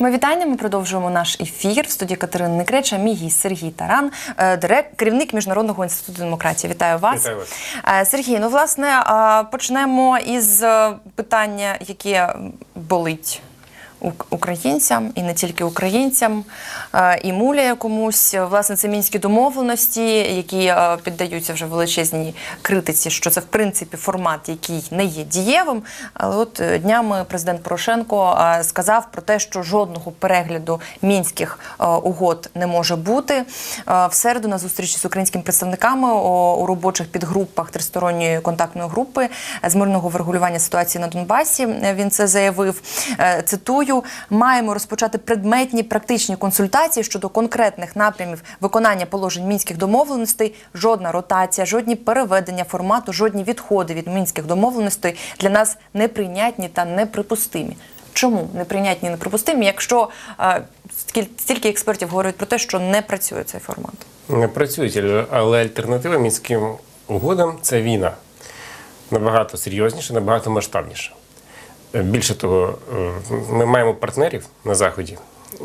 Ми вітання. Ми продовжуємо наш ефір в студії Катерини Некреча. Мій гість Сергій Таран, е, директ, керівник міжнародного інституту демократії. Вітаю вас. Вітаю вас. Е, Сергій. Ну власне почнемо із е, питання, яке болить. Ук- Українцям і не тільки українцям, е, і муляє комусь. Власне, це мінські домовленості, які е, піддаються вже величезній критиці, що це в принципі формат, який не є дієвим. Але от е, днями президент Порошенко сказав про те, що жодного перегляду мінських угод не може бути. В середу на зустрічі з українськими представниками у робочих підгрупах тристоронньої контактної групи з мирного врегулювання ситуації на Донбасі. Він це заявив. Е, Цитую: маємо розпочати предметні практичні консультації щодо конкретних напрямів виконання положень мінських домовленостей. Жодна ротація, жодні переведення формату, жодні відходи від мінських домовленостей для нас неприйнятні та неприпустимі. Чому неприйнятні і неприпустимі, якщо е, стільки експертів говорять про те, що не працює цей формат? Не працюють, але альтернатива мінським угодам це війна. Набагато серйозніша, набагато масштабніша. Більше того, е, ми маємо партнерів на Заході,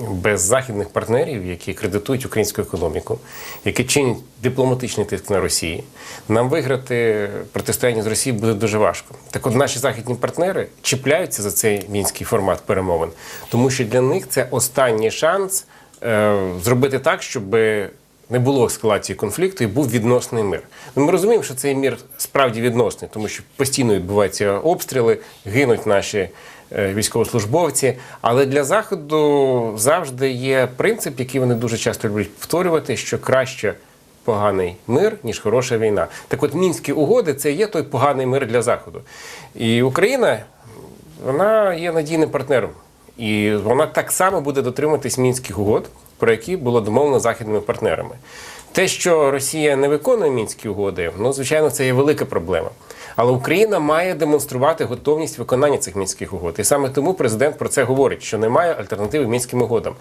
без західних партнерів, які кредитують українську економіку, які чинять дипломатичний тиск на Росії. Нам виграти протистояння з Росією буде дуже важко. Так от наші західні партнери чіпляються за цей мінський формат перемовин, тому що для них це останній шанс е, зробити так, щоб не було ескалації конфлікту і був відносний мир. Ну, ми розуміємо, що цей мір справді відносний, тому що постійно відбуваються обстріли, гинуть наші е, військовослужбовці. Але для заходу завжди є принцип, який вони дуже часто люблять повторювати, що краще. Поганий мир, ніж хороша війна. Так от мінські угоди це є той поганий мир для Заходу. І Україна вона є надійним партнером. І вона так само буде дотримуватись мінських угод, про які було домовлено західними партнерами. Те, що Росія не виконує мінські угоди, ну звичайно, це є велика проблема. Але Україна має демонструвати готовність виконання цих мінських угод. І саме тому президент про це говорить, що немає альтернативи мінським угодам.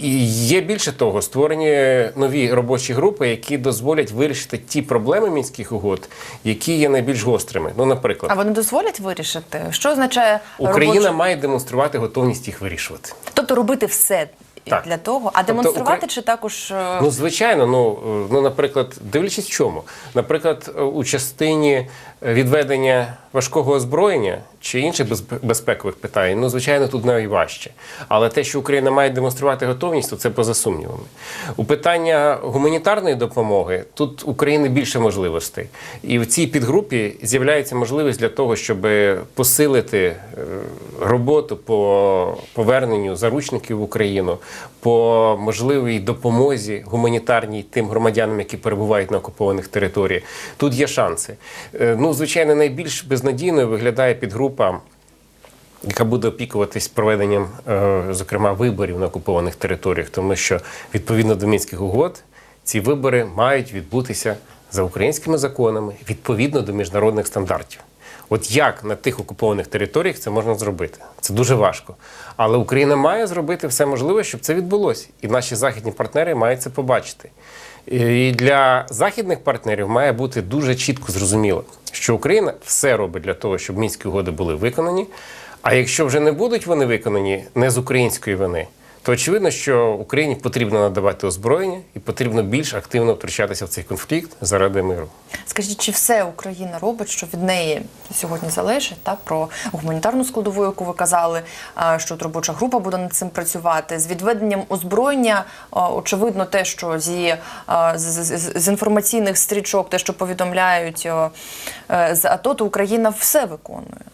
І є більше того, створені нові робочі групи, які дозволять вирішити ті проблеми мінських угод, які є найбільш гострими. Ну, наприклад, А вони дозволять вирішити? Що означає Україна має демонструвати готовність їх вирішувати. Тобто робити все Так. для того, а Тобто демонструвати Укра- чи також е, Ну, звичайно, ну, е, ну, наприклад, дивлячись в чому. Наприклад, у частині відведення важкого озброєння чи інших безпе- безпекових питань, ну, звичайно, тут найважче. Але те, що Україна має демонструвати готовність, то це поза сумнівами. У питання гуманітарної допомоги тут України більше можливостей. І в цій підгрупі з'являється можливість для того, щоб посилити е, роботу по поверненню заручників в Україну, по можливій допомозі гуманітарній тим громадянам, які перебувають на окупованих територіях. Тут є шанси. Е, Ну, звичайно, найбільш безнадійною виглядає підгрупа. Яка буде опікуватись проведенням, е, зокрема, виборів на окупованих територіях, тому що відповідно до мінських угод ці вибори мають відбутися за українськими законами, відповідно до міжнародних стандартів. От як на тих окупованих територіях це можна зробити? Це дуже важко. Але Україна має зробити все можливе, щоб це відбулося. І наші західні партнери мають це побачити. І для західних партнерів має бути дуже чітко зрозуміло, що Україна все робить для того, щоб мінські угоди були виконані. А якщо вже не будуть вони виконані не з української вини, то очевидно, що Україні потрібно надавати озброєння і потрібно більш активно втручатися в цей конфлікт заради миру. скажіть, чи все Україна робить, що від неї сьогодні залежить? Та про гуманітарну складову, яку ви казали, що от робоча група буде над цим працювати з відведенням озброєння. Очевидно, те, що зі з, з, з- інформаційних стрічок, те, що повідомляють е, з АТО, то Україна все виконує.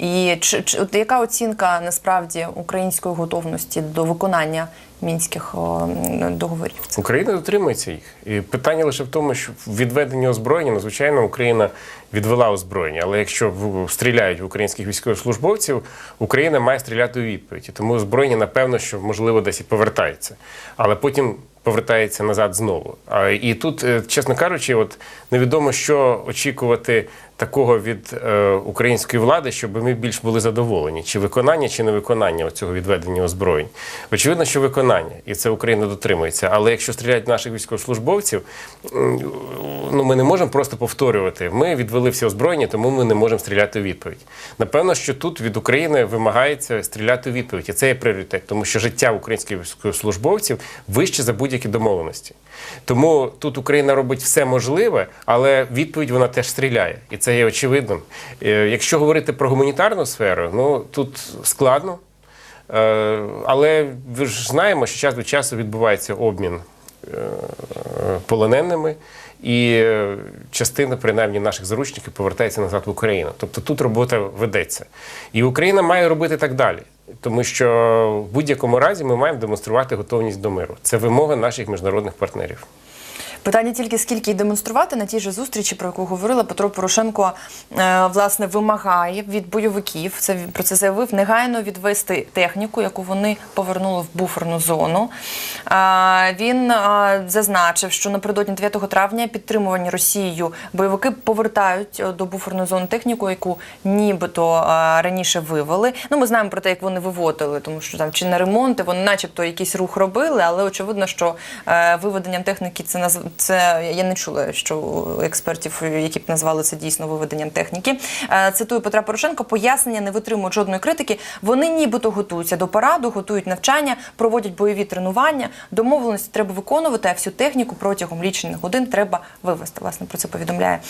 І чи, чи от яка оцінка насправді української готовності до виконання мінських о, договорів? Україна дотримується їх. І питання лише в тому, що в відведенні озброєння, ну, звичайно, Україна відвела озброєння. Але якщо стріляють в українських військовослужбовців, Україна має стріляти у відповідь. Тому озброєння, напевно, що можливо десь і повертається. Але потім повертається назад знову. І тут, е, чесно кажучи, от невідомо, що очікувати такого від е, української влади, щоб ми більш були задоволені, чи виконання, чи не виконання цього відведення озброєнь. Очевидно, що виконання, і це Україна дотримується. Але якщо стріляють наших військовослужбовців, ну ми не можемо просто повторювати. Ми відвели всі озброєння, тому ми не можемо стріляти у відповідь. Напевно, що тут від України вимагається стріляти у відповідь, і це є пріоритет, тому що життя українських військовослужбовців вище за будь-які домовленості. Тому тут Україна робить все можливе, але відповідь вона теж стріляє, і це є очевидним. Е, Якщо говорити про гуманітарну сферу, ну тут складно. Е, Але ви ж знаємо, що час від часу відбувається обмін е, полоненими, і частина, принаймні, наших заручників повертається назад в Україну. Тобто тут робота ведеться. І Україна має робити так далі. Тому що в будь-якому разі ми маємо демонструвати готовність до миру. Це вимога наших міжнародних партнерів. Питання тільки скільки й демонструвати на тій же зустрічі, про яку говорила Петро Порошенко, е, власне, вимагає від бойовиків. Це про це заявив негайно відвести техніку, яку вони повернули в буферну зону. Е, Він е, зазначив, що напередодні 9 травня підтримувані Росією бойовики повертають до буферної зони техніку, яку нібито раніше вивели. Ну, ми знаємо про те, як вони виводили, тому що там чи на ремонти вони, начебто, якийсь рух робили, але очевидно, що виведенням техніки це. Це я не чула, що експертів, які б назвали це дійсно виведенням техніки. Е, Цитую Петра Порошенко, пояснення не витримують жодної критики. Вони нібито готуються до параду, готують навчання, проводять бойові тренування. Домовленості треба виконувати, а всю техніку протягом лічених годин треба вивести. Власне про це повідомляє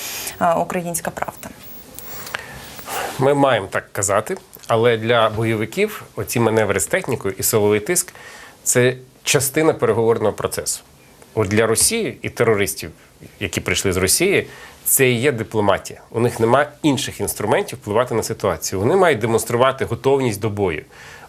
е, Українська Правда. Ми маємо так казати, але для бойовиків оці маневри з технікою і силовий тиск це частина переговорного процесу. От для Росії і терористів, які прийшли з Росії, це і є дипломатія. У них немає інших інструментів впливати на ситуацію. Вони мають демонструвати готовність до бою.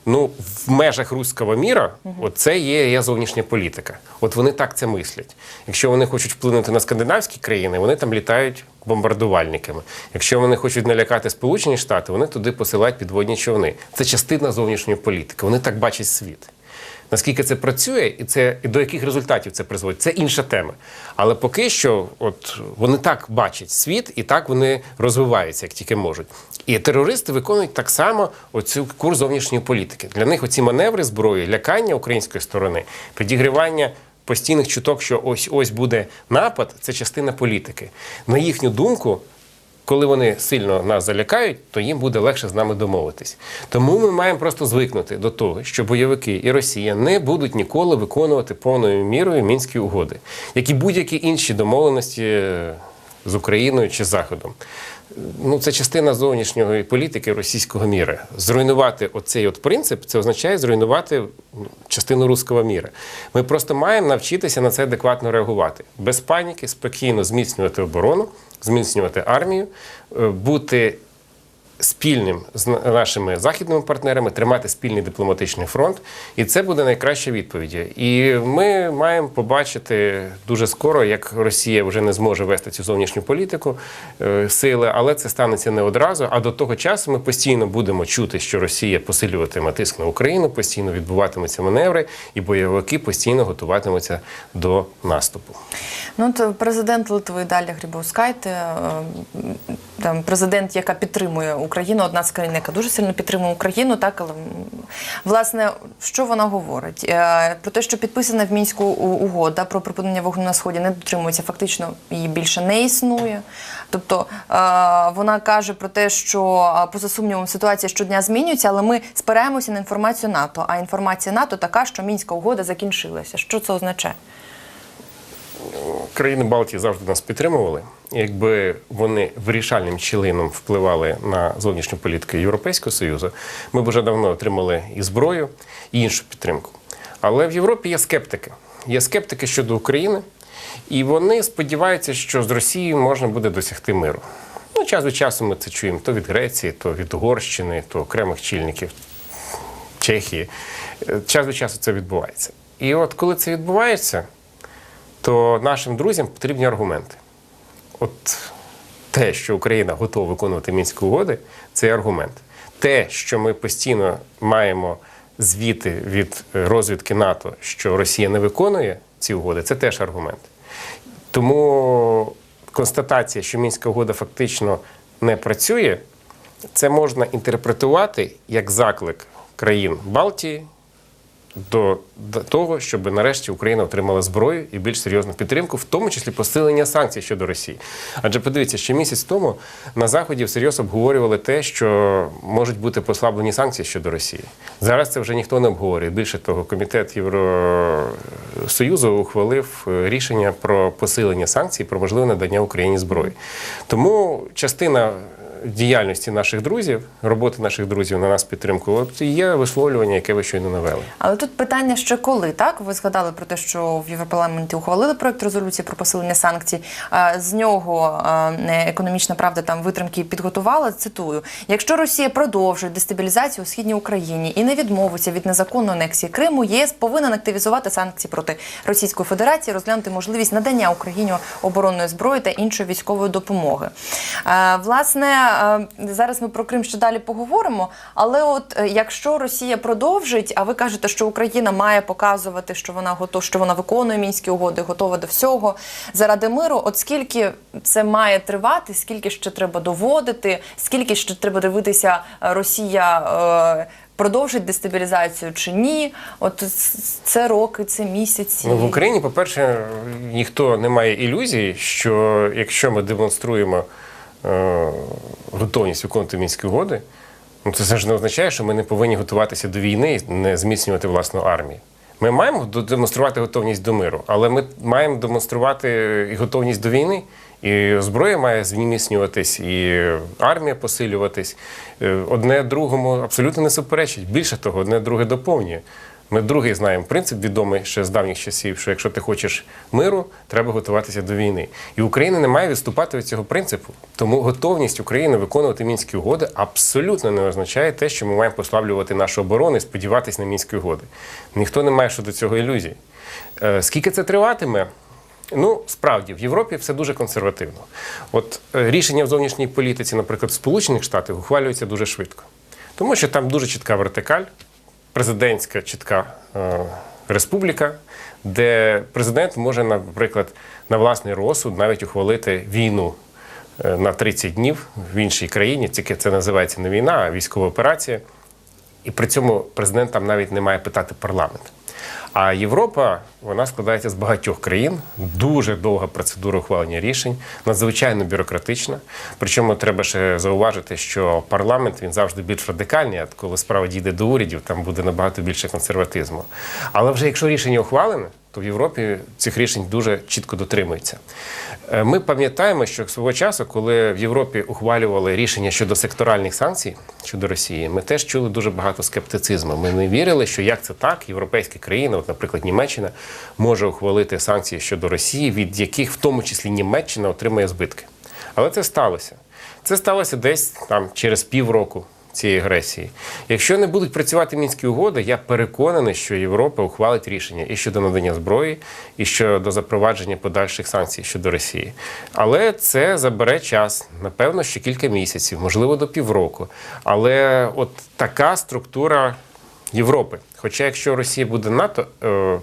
Ну, в межах руського міра, от це є, є зовнішня політика. От вони так це мислять. Якщо вони хочуть вплинути на скандинавські країни, вони там літають бомбардувальниками. Якщо вони хочуть налякати Сполучені Штати, вони туди посилають підводні човни. Це частина зовнішньої політики. Вони так бачать світ. Наскільки це працює, і це і до яких результатів це призводить, це інша тема. Але поки що, от вони так бачать світ, і так вони розвиваються, як тільки можуть. І терористи виконують так само оцю курс зовнішньої політики. Для них оці маневри зброї, лякання української сторони, підігрівання. Постійних чуток, що ось ось буде напад, це частина політики. На їхню думку, коли вони сильно нас залякають, то їм буде легше з нами домовитись. Тому ми маємо просто звикнути до того, що бойовики і Росія не будуть ніколи виконувати повною мірою мінські угоди, як і будь-які інші домовленості е, з Україною чи Заходом. Ну, це частина зовнішньої політики російського міра. Зруйнувати оцей от принцип це означає зруйнувати ну, частину руського міра. Ми просто маємо навчитися на це адекватно реагувати. Без паніки, спокійно зміцнювати оборону, зміцнювати армію, е, бути спільним з нашими західними партнерами, тримати спільний дипломатичний фронт, і це буде найкраща відповідь. І ми маємо побачити дуже скоро, як Росія вже не зможе вести цю зовнішню політику е, сили, але це станеться не одразу. А до того часу ми постійно будемо чути, що Росія посилюватиме тиск на Україну, постійно відбуватимуться маневри, і бойовики постійно готуватимуться до наступу. Ну, то президент Литви Даля Грибовскайте, е, там президент, яка підтримує Україну, одна з країн, яка дуже сильно підтримує Україну, так але власне, що вона говорить? Е, Про те, що підписана в мінську угода про припинення вогню на сході не дотримується, фактично її більше не існує. Тобто е, вона каже про те, що е, поза сумнівом ситуація щодня змінюється, але ми спираємося на інформацію НАТО. А інформація НАТО така, що мінська угода закінчилася. Що це означає? Країни Балтії завжди нас підтримували. Якби вони вирішальним чином впливали на зовнішню політику Європейського Союзу, ми б вже давно отримали і зброю, і іншу підтримку. Але в Європі є скептики. Є скептики щодо України, і вони сподіваються, що з Росією можна буде досягти миру. Ну, час від часу ми це чуємо то від Греції, то від Угорщини, то окремих чільників Чехії. Е, Час від часу це відбувається. І от коли це відбувається, то нашим друзям потрібні аргументи. От те, що Україна готова виконувати мінські угоди, це аргумент. Те, що ми постійно маємо звіти від розвідки НАТО, що Росія не виконує ці угоди, це теж аргумент. Тому констатація, що мінська угода фактично не працює, це можна інтерпретувати як заклик країн Балтії до, того, щоб нарешті Україна отримала зброю і більш серйозну підтримку, в тому числі посилення санкцій щодо Росії. Адже подивіться, ще місяць тому на заході всерйоз обговорювали те, що можуть бути послаблені санкції щодо Росії. Зараз це вже ніхто не обговорює. Більше того, комітет Євросоюзу ухвалив е, рішення про посилення санкцій, про можливе надання Україні зброї. Тому частина діяльності наших друзів, роботи наших друзів на нас підтримку, от є висловлювання, яке ви щойно навели. Але тут питання ще коли, так? Ви згадали про те, що в Європарламенті ухвалили проект резолюції про посилення санкцій. З нього економічна правда там витримки підготувала. Цитую: якщо Росія продовжує дестабілізацію у східній Україні і не відмовиться від незаконної анексії Криму, єС повинен активізувати санкції проти Російської Федерації, розглянути можливість надання Україні оборонної зброї та іншої військової допомоги. Власне, зараз ми про Крим ще далі поговоримо. Але от е, якщо Росія продовжить, а ви кажете, що Україна має показувати, що вона готова, що вона виконує мінські угоди, готова до всього заради миру. От скільки це має тривати, скільки ще треба доводити, скільки ще треба дивитися, е, Росія. е, Продовжить дестабілізацію чи ні? От це роки, це місяці. Ну, в Україні, по-перше, ніхто не має ілюзій, що якщо ми демонструємо е, готовність виконувати мінські угоди, ну це ж не означає, що ми не повинні готуватися до війни і не зміцнювати власну армію. Ми маємо демонструвати готовність до миру, але ми маємо демонструвати і готовність до війни. І зброя має зміцнюватись, і армія посилюватись. Е, Одне другому абсолютно не суперечить. Більше того, одне друге доповнює. Ми другий знаємо принцип відомий ще з давніх часів, що якщо ти хочеш миру, треба готуватися до війни. І Україна не має відступати від цього принципу. Тому готовність України виконувати мінські угоди абсолютно не означає те, що ми маємо послаблювати нашу оборону і сподіватися на мінські угоди. Ніхто не має щодо цього ілюзій. Е, Скільки це триватиме? Ну, справді, в Європі все дуже консервативно. От е, рішення в зовнішній політиці, наприклад, Сполучених Штатах ухвалюються дуже швидко. Тому що там дуже чітка вертикаль, президентська чітка е, республіка, де президент може, наприклад, на власний розсуд навіть ухвалити війну е, на 30 днів в іншій країні. Тільки це називається не війна, а військова операція. І при цьому президент там навіть не має питати парламент. А Європа вона складається з багатьох країн, дуже довга процедура ухвалення рішень, надзвичайно бюрократична. Причому треба ще зауважити, що парламент він завжди більш радикальний, а коли справа дійде до урядів, там буде набагато більше консерватизму. Але вже якщо рішення ухвалене, то в Європі цих рішень дуже чітко дотримуються. Е, Ми пам'ятаємо, що свого часу, коли в Європі ухвалювали рішення щодо секторальних санкцій щодо Росії, ми теж чули дуже багато скептицизму. Ми не вірили, що як це так, європейські країни, от, наприклад, Німеччина, може ухвалити санкції щодо Росії, від яких в тому числі Німеччина отримає збитки. Але це сталося. Це сталося десь там через півроку цієї агресії. Якщо не будуть працювати мінські угоди, я переконаний, що Європа ухвалить рішення і щодо надання зброї, і щодо запровадження подальших санкцій щодо Росії. Але це забере час, напевно, ще кілька місяців, можливо, до півроку. Але от така структура Європи. Хоча, якщо Росія буде НАТО е,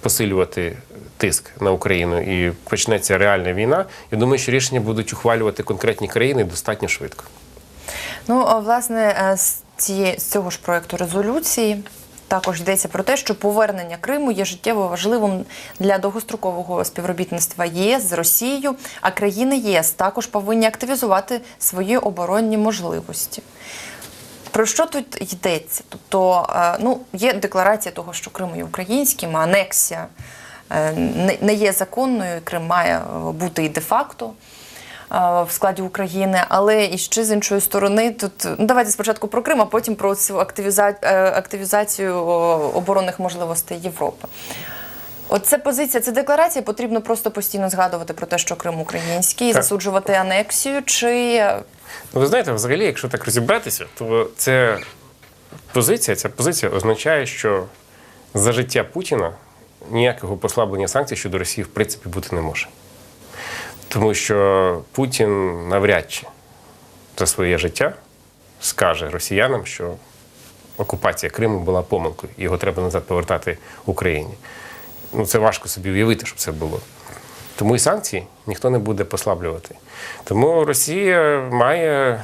посилювати тиск на Україну і почнеться реальна війна, я думаю, що рішення будуть ухвалювати конкретні країни достатньо швидко. Ну, власне, е, з, цієї, з цього ж проекту резолюції також йдеться про те, що повернення Криму є життєво важливим для довгострокового співробітництва ЄС з Росією, а країни єС також повинні активізувати свої оборонні можливості. Про що тут йдеться? Тобто, е, ну, є декларація того, що Крим є українським, а анексія е, не- є законною, Крим має бути і де-факто в складі України, але і ще з іншої сторони, тут ну давайте спочатку про Крим, а потім про цю активіза... е, активізацію оборонних можливостей Європи. От це позиція, це декларація. Потрібно просто постійно згадувати про те, що Крим український, Так. засуджувати анексію, чи Ну, ви знаєте, взагалі, якщо так розібратися, то це позиція, ця позиція означає, що за життя Путіна ніякого послаблення санкцій щодо Росії в принципі бути не може. Тому що Путін навряд чи за своє життя скаже росіянам, що окупація Криму була помилкою, його треба назад повертати Україні. Ну, це важко собі уявити, щоб це було. Тому і санкції ніхто не буде послаблювати. Тому Росія має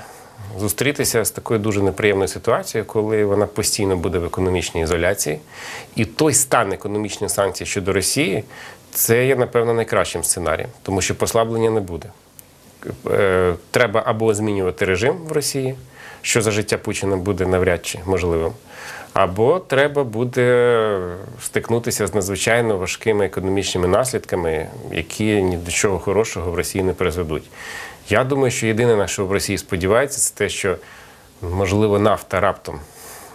зустрітися з такою дуже неприємною ситуацією, коли вона постійно буде в економічній ізоляції. І той стан економічних санкцій щодо Росії це є, напевно, найкращим сценарієм, тому що послаблення не буде. Е, Треба або змінювати режим в Росії, що за життя Путіна буде навряд чи можливим, або треба буде стикнутися з надзвичайно важкими економічними наслідками, які ні до чого хорошого в Росії не призведуть. Я думаю, що єдине, на що в Росії сподівається, це те, що можливо нафта раптом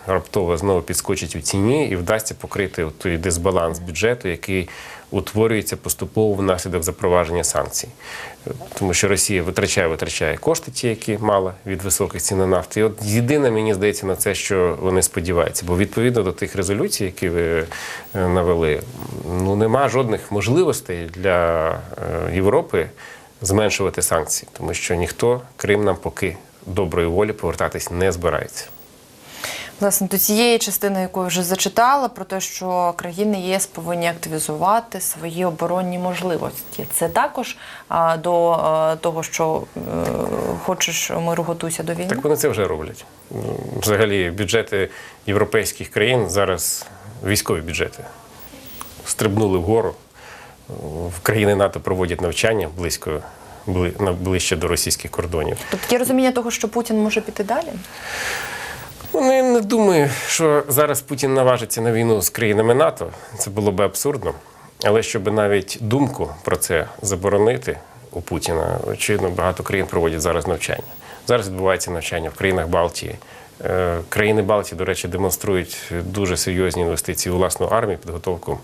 раптово знову підскочить у ціні і вдасться покрити той дисбаланс бюджету, який утворюється поступово внаслідок запровадження санкцій. Тому що Росія витрачає, витрачає кошти, ті, які мала від високих цін на нафту. І от єдине, мені здається, на це, що вони сподіваються. Бо відповідно до тих резолюцій, які ви е, навели, ну нема жодних можливостей для е, Європи зменшувати санкції, тому що ніхто, крім нам, поки доброї волі повертатись не збирається. Власне, до цієї частини, яку я вже зачитала, про те, що країни ЄС повинні активізувати свої оборонні можливості. Це також а, до а, того, що е, хочеш миру, готуйся до війни. Так вони це вже роблять. Взагалі, бюджети європейських країн зараз військові бюджети стрибнули вгору. В країни НАТО проводять навчання близько ближче до російських кордонів. Тобто є розуміння того, що Путін може піти далі. Ну, я не думаю, що зараз Путін наважиться на війну з країнами НАТО. Це було би абсурдно. Але щоб навіть думку про це заборонити у Путіна, очевидно, багато країн проводять зараз навчання. Зараз відбувається навчання в країнах Балтії. Е, Країни Балтії, до речі, демонструють дуже серйозні інвестиції у власну армію, підготовку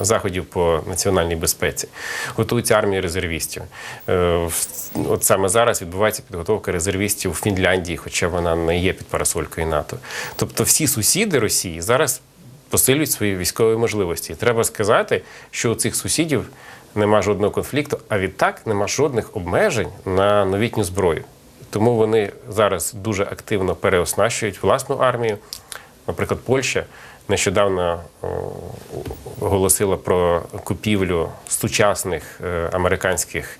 заходів по національній безпеці. Готується армія резервістів. Е, От саме зараз відбувається підготовка резервістів у Фінляндії, хоча вона не є під парасолькою НАТО. Тобто всі сусіди Росії зараз посилюють свої військові можливості. Треба сказати, що у цих сусідів нема жодного конфлікту, а відтак нема жодних обмежень на новітню зброю. Тому вони зараз дуже активно переоснащують власну армію. Наприклад, Польща нещодавно оголосила про купівлю сучасних е, американських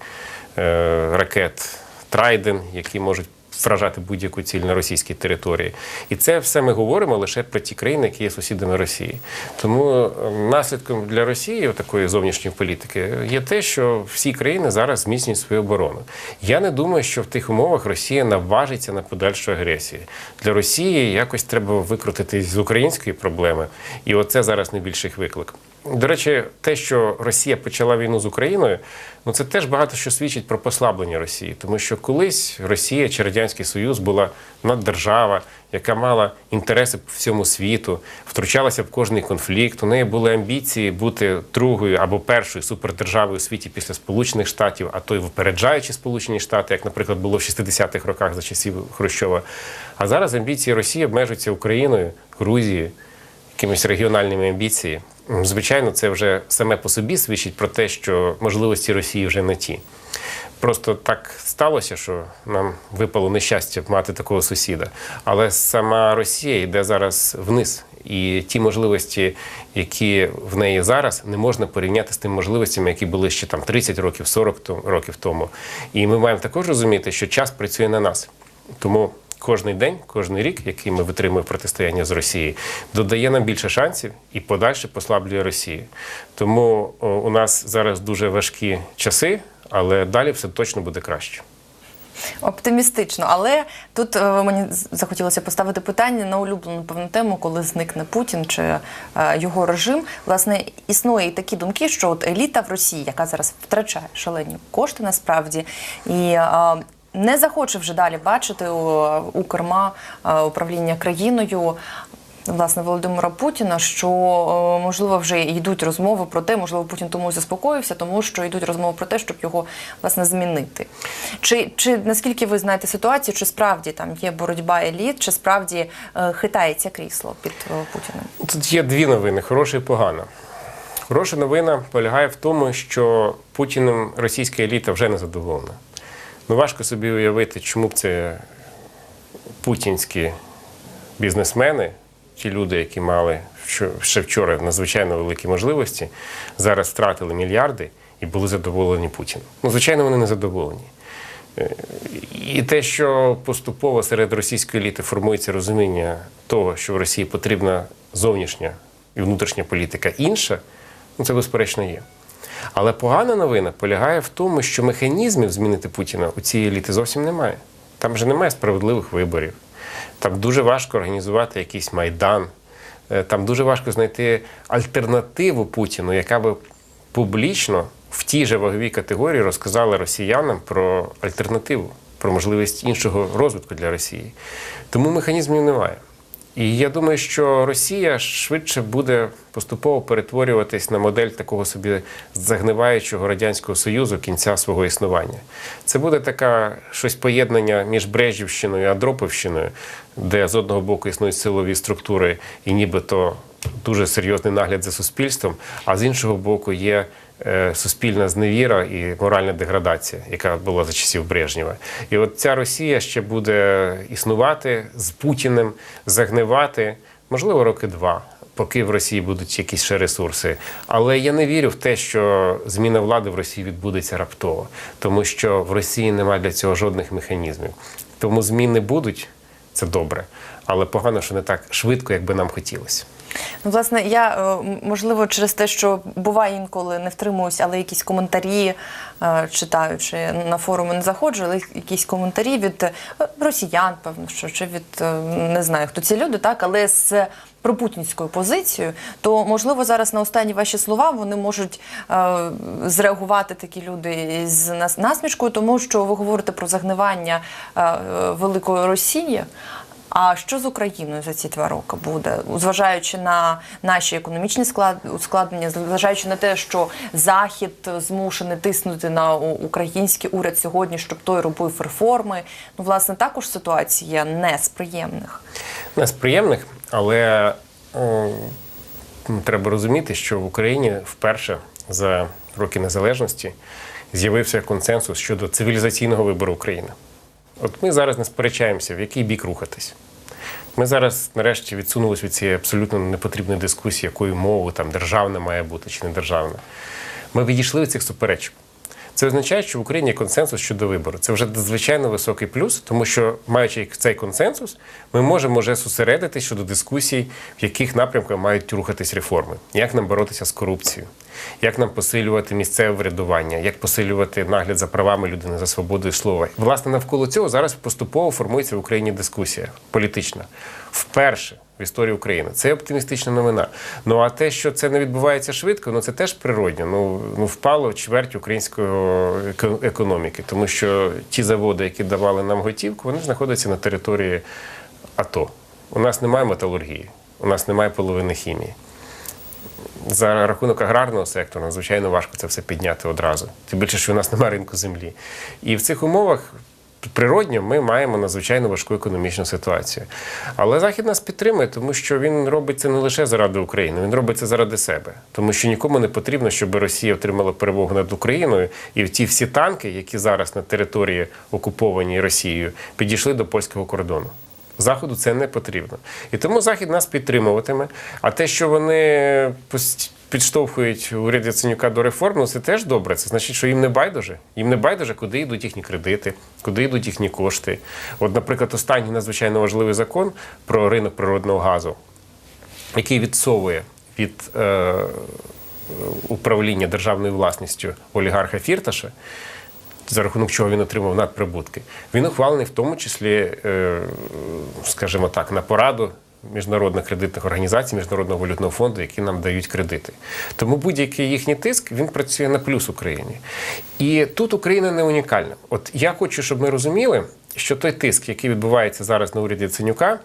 е, ракет Трайден, які можуть вражати будь-яку ціль на російській території. І це все ми говоримо лише про ті країни, які є сусідами Росії. Тому е, наслідком для Росії такої зовнішньої політики є те, що всі країни зараз зміцнюють свою оборону. Я не думаю, що в тих умовах Росія наважиться на подальшу агресію. Для Росії якось треба викрутитись з української проблеми, і оце зараз найбільший виклик. До речі, те, що Росія почала війну з Україною, ну це теж багато що свідчить про послаблення Росії, тому що колись Росія чи Радянський Союз була наддержава, яка мала інтереси по всьому світу, втручалася в кожний конфлікт. У неї були амбіції бути другою або першою супердержавою у світі після Сполучених Штатів, а то й випереджаючи Сполучені Штати, як, наприклад, було в 60-х роках за часів Хрущова. А зараз амбіції Росії обмежуються Україною, Грузією, якимись регіональними амбіціями. Звичайно, це вже саме по собі свідчить про те, що можливості Росії вже не ті. Просто так сталося, що нам випало нещастя мати такого сусіда. Але сама Росія йде зараз вниз. І ті можливості, які в неї зараз, не можна порівняти з тими можливостями, які були ще там 30 років, 40 років тому. І ми маємо також розуміти, що час працює на нас. Тому кожний день, кожний рік, який ми витримуємо протистояння з Росією, додає нам більше шансів і подальше послаблює Росію. Тому о, у нас зараз дуже важкі часи, але далі все точно буде краще. Оптимістично, але тут е, мені захотілося поставити питання на улюблену певну тему, коли зникне Путін чи е, його режим. Власне, існує і такі думки, що от еліта в Росії, яка зараз втрачає шалені кошти, насправді, і е, не захоче вже далі бачити у, у керма е, управління країною. Власне, Володимира Путіна, що е, можливо вже йдуть розмови про те, можливо, Путін тому заспокоївся, тому що йдуть розмови про те, щоб його власне змінити. Чи, чи наскільки ви знаєте ситуацію, чи справді там є боротьба еліт, чи справді е, хитається крісло під е, Путіним? Тут є дві новини: хороша і погана. Хороша новина полягає в тому, що Путіним російська еліта вже не задоволена. Ну важко собі уявити, чому б це путінські бізнесмени, ті люди, які мали ще вчора надзвичайно великі можливості, зараз втратили мільярди і і були задоволені Путіним. Ну, звичайно, вони не задоволені. Е, І те, що поступово серед російської еліти формується розуміння того, що в Росії потрібна зовнішня і внутрішня політика інша, ну це безперечно є. Але погана новина полягає в тому, що механізмів змінити Путіна у цієї еліти зовсім немає. Там вже немає справедливих виборів. Там дуже важко організувати якийсь майдан. Е, Там дуже важко знайти альтернативу Путіну, яка би публічно в тій же ваговій категорії розказала росіянам про альтернативу, про можливість іншого розвитку для Росії. Тому механізмів немає. І я думаю, що Росія швидше буде поступово перетворюватись на модель такого собі загниваючого радянського союзу кінця свого існування. Це буде така щось поєднання між Брежівщиною і Андроповщиною, де з одного боку існують силові структури і нібито дуже серйозний нагляд за суспільством, а з іншого боку є суспільна зневіра і моральна деградація, яка була за часів Брежнєва. І от ця Росія ще буде існувати з Путіним, загнивати, можливо, роки два. Поки в Росії будуть якісь ще ресурси, але я не вірю в те, що зміна влади в Росії відбудеться раптово, тому що в Росії немає для цього жодних механізмів. Тому зміни будуть це добре, але погано, що не так швидко, як би нам хотілося. Ну, власне, я е, можливо через те, що буває інколи не втримуюсь, але якісь коментарі е, читаючи на форуми не заходжу, але якісь коментарі від е, росіян, певно, що чи від не знаю, хто ці люди, так, але з пропутінською позицією, то можливо зараз на останні ваші слова вони можуть е, зреагувати такі люди з нас- насмішкою, тому що ви говорите про загнивання е, великої Росії. А що з Україною за ці два роки буде, зважаючи на наші економічні склад ускладнення, зважаючи на те, що Захід змушений тиснути на український уряд сьогодні, щоб той робив реформи. Ну, власне, також ситуація не з приємних. Не з приємних, але о, треба розуміти, що в Україні вперше за роки незалежності з'явився консенсус щодо цивілізаційного вибору України. От ми зараз не сперечаємося, в який бік рухатись. Ми зараз нарешті відсунулися від цієї абсолютно непотрібної дискусії, якою мовою там державна має бути чи не державна. Ми відійшли від цих суперечок. Це означає, що в Україні є консенсус щодо вибору. Це вже надзвичайно високий плюс, тому що, маючи цей консенсус, ми можемо вже зосередитись щодо дискусій, в яких напрямках мають рухатись реформи, як нам боротися з корупцією, як нам посилювати місцеве врядування, як посилювати нагляд за правами людини, за свободою слова. Власне, навколо цього зараз поступово формується в Україні дискусія політична. Вперше в історії України. Це оптимістична новина. Ну а те, що це не відбувається швидко, ну це теж природньо. Ну, ну впало чверть української економіки, тому що ті заводи, які давали нам готівку, вони знаходяться на території АТО. У нас немає металургії, у нас немає половини хімії. За рахунок аграрного сектору надзвичайно важко це все підняти одразу. Тим більше, що у нас немає ринку землі. І в цих умовах природньо ми маємо надзвичайно важку економічну ситуацію. Але Захід нас підтримує, тому що він робить це не лише заради України, він робить це заради себе. Тому що нікому не потрібно, щоб Росія отримала перемогу над Україною, і ті всі танки, які зараз на території окупованій Росією, підійшли до польського кордону. Заходу це не потрібно. І тому Захід нас підтримуватиме. А те, що вони підштовхують уряд Яценюка до реформ, ну це теж добре. Це значить, що їм не байдуже. Їм не байдуже, куди йдуть їхні кредити, куди йдуть їхні кошти. От, наприклад, останній надзвичайно важливий закон про ринок природного газу, який відсовує від е, управління державною власністю олігарха Фірташа, за рахунок чого він отримав надприбутки, він ухвалений в тому числі, е, скажімо так, на пораду міжнародних кредитних організацій, Міжнародного валютного фонду, які нам дають кредити. Тому будь-який їхній тиск він працює на плюс Україні. І тут Україна не унікальна. От я хочу, щоб ми розуміли, що той тиск, який відбувається зараз на уряді Ценюка,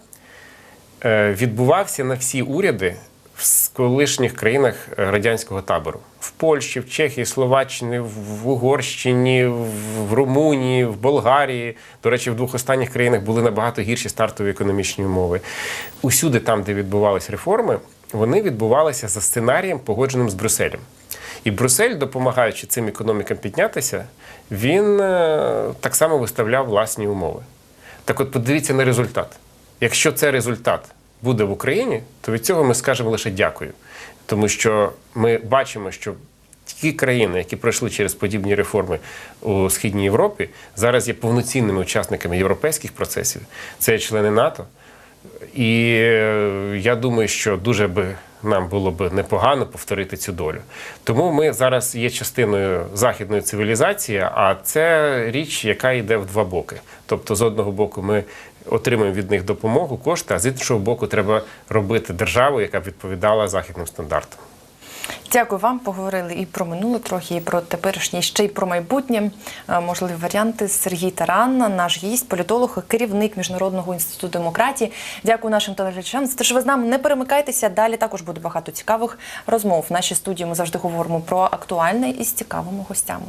е, відбувався на всі уряди в колишніх країнах е, радянського табору в Польщі, в Чехії, Словаччині, в Угорщині, в- Румунії, в Болгарії. До речі, в двох останніх країнах були набагато гірші стартові економічні умови. Усюди, там, де відбувалися реформи, вони відбувалися за сценарієм, погодженим з Брюсселем. І Брюссель, допомагаючи цим економікам піднятися, він е, так само виставляв власні умови. Так от подивіться на результат. Якщо це результат буде в Україні, то від цього ми скажемо лише дякую. Тому що ми бачимо, що ті країни, які пройшли через подібні реформи у східній Європі, зараз є повноцінними учасниками європейських процесів. Це члени НАТО. І е, я думаю, що дуже би нам було б непогано повторити цю долю. Тому ми зараз є частиною західної цивілізації, а це річ, яка йде в два боки. Тобто, з одного боку, ми отримуємо від них допомогу, кошти, а з іншого боку, треба робити державу, яка б відповідала західним стандартам. Дякую вам. Поговорили і про минуле трохи, і про теперішнє, ще й про майбутнє. Е, Можливі варіанти. Сергій Таран, наш гість, політолог, керівник Міжнародного інституту демократії. Дякую нашим телеглядачам за те, що ви з нами не перемикайтеся. Далі також буде багато цікавих розмов. В нашій студії ми завжди говоримо про актуальне і з цікавими гостями.